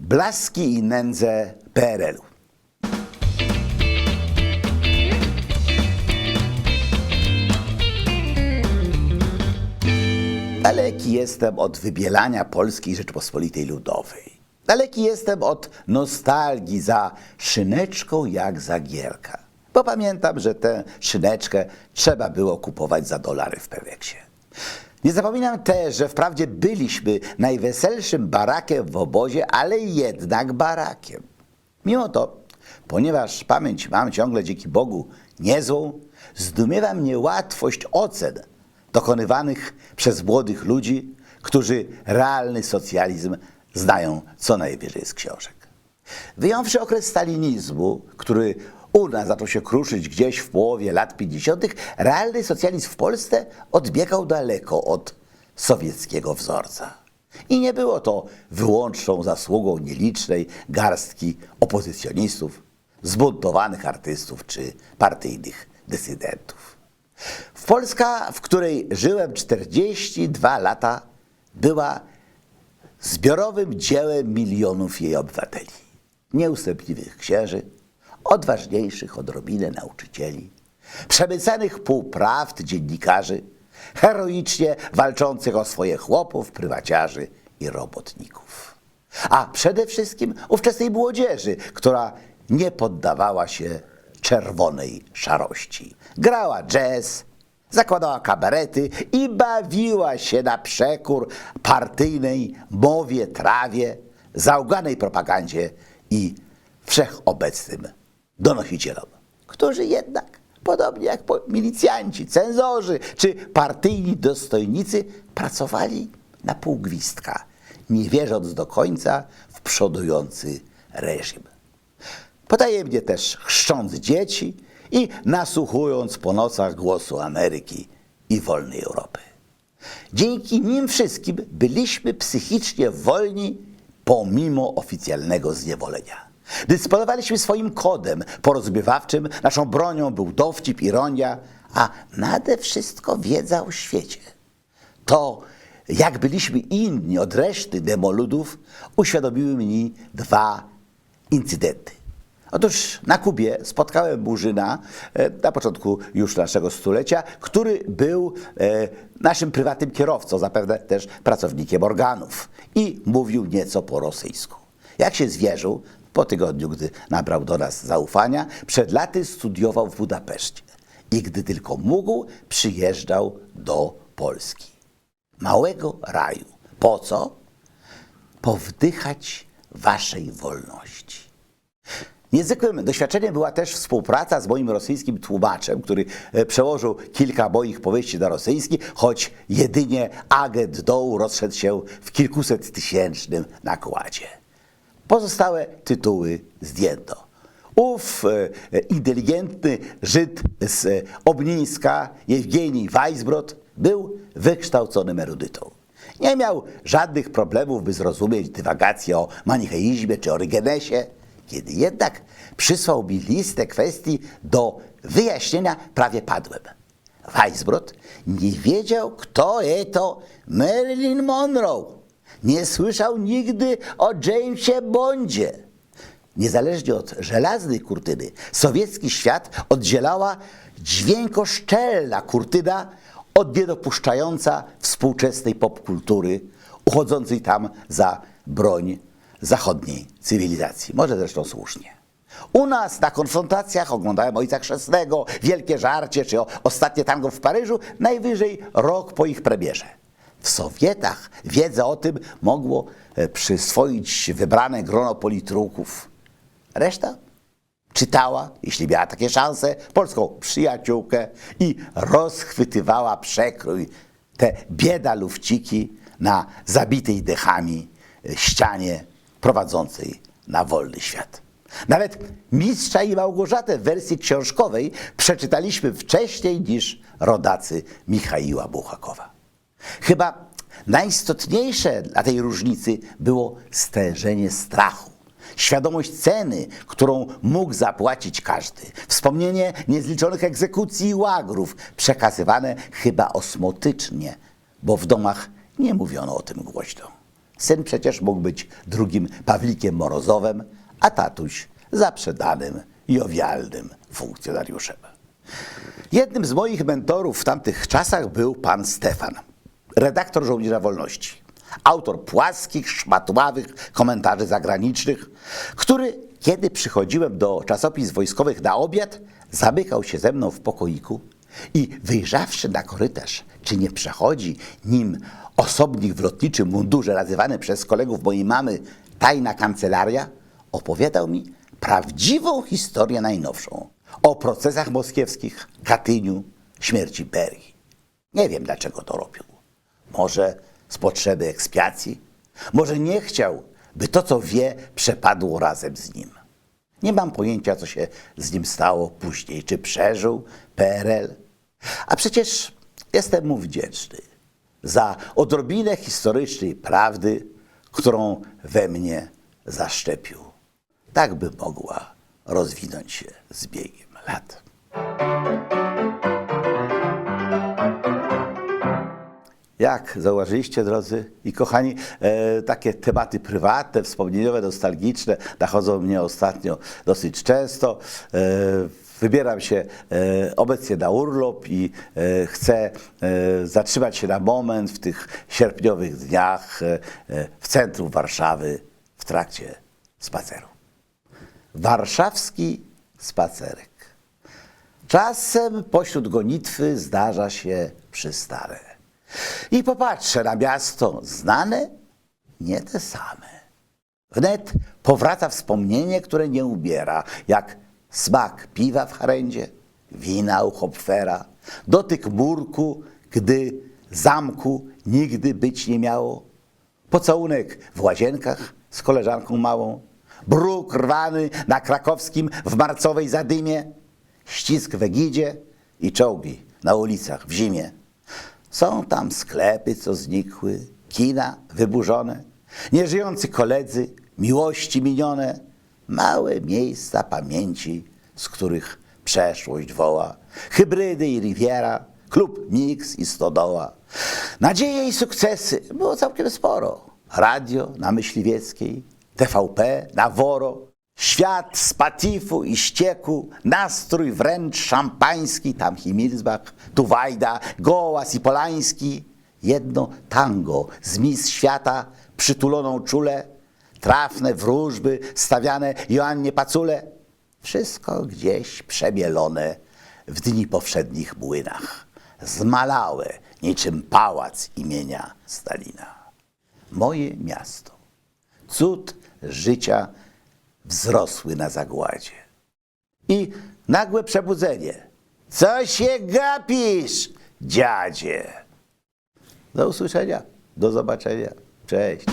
Blaski i nędzę PRL-u. Daleki jestem od wybielania Polskiej Rzeczpospolitej Ludowej. Daleki jestem od nostalgii za szyneczką jak za gierka. Bo pamiętam, że tę szyneczkę trzeba było kupować za dolary w Peweksie. Nie zapominam też, że wprawdzie byliśmy najweselszym barakiem w obozie, ale jednak barakiem. Mimo to, ponieważ pamięć mam ciągle dzięki Bogu niezłą, zdumiewa mnie łatwość ocen dokonywanych przez młodych ludzi, którzy realny socjalizm znają co najwyżej z książek. Wyjąwszy okres stalinizmu, który u nas zaczął się kruszyć gdzieś w połowie lat 50., realny socjalizm w Polsce odbiegał daleko od sowieckiego wzorca. I nie było to wyłączną zasługą nielicznej garstki opozycjonistów, zbuntowanych artystów czy partyjnych dysydentów. W Polska, w której żyłem 42 lata, była zbiorowym dziełem milionów jej obywateli. Nieustępliwych księży, odważniejszych odrobinę nauczycieli, przemycanych półprawd dziennikarzy, heroicznie walczących o swoje chłopów, prywaciarzy i robotników. A przede wszystkim ówczesnej młodzieży, która nie poddawała się czerwonej szarości. Grała jazz, zakładała kabarety i bawiła się na przekór partyjnej mowie, trawie, zauganej propagandzie i wszechobecnym donosicielom, którzy jednak, podobnie jak milicjanci, cenzorzy czy partyjni dostojnicy, pracowali na półgwistka, nie wierząc do końca w przodujący reżim. Potajemnie też chrzcząc dzieci i nasłuchując po nocach głosu Ameryki i wolnej Europy. Dzięki nim wszystkim byliśmy psychicznie wolni pomimo oficjalnego zniewolenia. Dysponowaliśmy swoim kodem porozbiewawczym, naszą bronią był dowcip, ironia, a nade wszystko wiedza o świecie. To, jak byliśmy inni od reszty demoludów, uświadomiły mi dwa incydenty. Otóż na Kubie spotkałem Burzyna e, na początku już naszego stulecia, który był e, naszym prywatnym kierowcą, zapewne też pracownikiem organów i mówił nieco po rosyjsku. Jak się zwierzył, po tygodniu, gdy nabrał do nas zaufania, przed laty studiował w Budapeszcie i gdy tylko mógł, przyjeżdżał do Polski. Małego raju. Po co? Powdychać waszej wolności. Niezwykłym doświadczeniem była też współpraca z moim rosyjskim tłumaczem, który e, przełożył kilka moich powieści na rosyjski, choć jedynie agent dołu rozszedł się w kilkuset tysięcznym nakładzie. Pozostałe tytuły zdjęto. Ów e, e, inteligentny Żyd z Obnińska, Jewgenij Weisbrod, był wykształconym erudytą. Nie miał żadnych problemów, by zrozumieć dywagacje o manicheizmie czy Orygenesie. Kiedy jednak przysłał mi listę kwestii do wyjaśnienia, prawie padłem. Weisbrod nie wiedział, kto to Marilyn Monroe. Nie słyszał nigdy o Jamesie Bondzie. Niezależnie od żelaznej kurtyny, sowiecki świat oddzielała dźwiękoszczelna kurtyna od niedopuszczająca współczesnej popkultury, uchodzącej tam za broń zachodniej cywilizacji. Może zresztą słusznie. U nas na konfrontacjach oglądałem Ojca Chrzestnego, Wielkie Żarcie czy Ostatnie Tango w Paryżu najwyżej rok po ich premierze. W Sowietach wiedzę o tym mogło e, przyswoić wybrane grono politruków. Reszta czytała, jeśli miała takie szanse, polską przyjaciółkę i rozchwytywała przekrój te biedalufciki na zabitej dechami e, ścianie prowadzącej na wolny świat. Nawet Mistrza i Małgorzatę w wersji książkowej przeczytaliśmy wcześniej niż rodacy Michaiła Buchakowa. Chyba najistotniejsze dla tej różnicy było stężenie strachu. Świadomość ceny, którą mógł zapłacić każdy. Wspomnienie niezliczonych egzekucji i łagrów, przekazywane chyba osmotycznie, bo w domach nie mówiono o tym głośno. Syn przecież mógł być drugim Pawlikiem Morozowem, a tatuś zaprzedanym, jowialnym funkcjonariuszem. Jednym z moich mentorów w tamtych czasach był pan Stefan, redaktor Żołnierza Wolności, autor płaskich, szmatławych komentarzy zagranicznych, który, kiedy przychodziłem do czasopis wojskowych na obiad, zamykał się ze mną w pokoiku i wyjrzawszy na korytarz, czy nie przechodzi nim osobnik w lotniczym mundurze nazywany przez kolegów mojej mamy tajna kancelaria, opowiadał mi prawdziwą historię najnowszą o procesach moskiewskich, Katyniu, śmierci Berii. Nie wiem, dlaczego to robił. Może z potrzeby ekspiacji? Może nie chciał, by to, co wie, przepadło razem z nim. Nie mam pojęcia, co się z nim stało później, czy przeżył PRL. A przecież jestem mu wdzięczny za odrobinę historycznej prawdy, którą we mnie zaszczepił. Tak by mogła rozwinąć się z biegiem lat. Jak zauważyliście, drodzy i kochani, e, takie tematy prywatne, wspomnieniowe, nostalgiczne nachodzą mnie ostatnio dosyć często. E, wybieram się e, obecnie na urlop i e, chcę e, zatrzymać się na moment w tych sierpniowych dniach w centrum Warszawy w trakcie spaceru. Warszawski spacerek. Czasem pośród gonitwy zdarza się przystare. I popatrzę na miasto znane, nie te same. Wnet powraca wspomnienie, które nie ubiera, jak smak piwa w harendzie, wina u Hopfera, dotyk murku, gdy zamku nigdy być nie miało, pocałunek w łazienkach z koleżanką małą, bruk rwany na krakowskim w marcowej zadymie, ścisk w Egidzie i czołgi na ulicach w zimie. Są tam sklepy, co znikły, kina wyburzone, nieżyjący koledzy, miłości minione, małe miejsca pamięci, z których przeszłość woła, hybrydy i riviera, klub Mix i Stodoła. Nadzieje i sukcesy było całkiem sporo. Radio na Myśliwieckiej, TVP na Woro, Świat z patifu i ścieku, nastrój wręcz szampański, tam Himilsbach, tu Wajda, Gołas i Polański. Jedno tango z mis świata, przytuloną czule, trafne wróżby, stawiane Joannie Pacule. Wszystko gdzieś przemielone w dni powszednich młynach, zmalałe niczym pałac imienia Stalina. Moje miasto, cud życia wzrosły na zagładzie. I nagłe przebudzenie. Co się gapisz, dziadzie? Do usłyszenia, do zobaczenia. Cześć.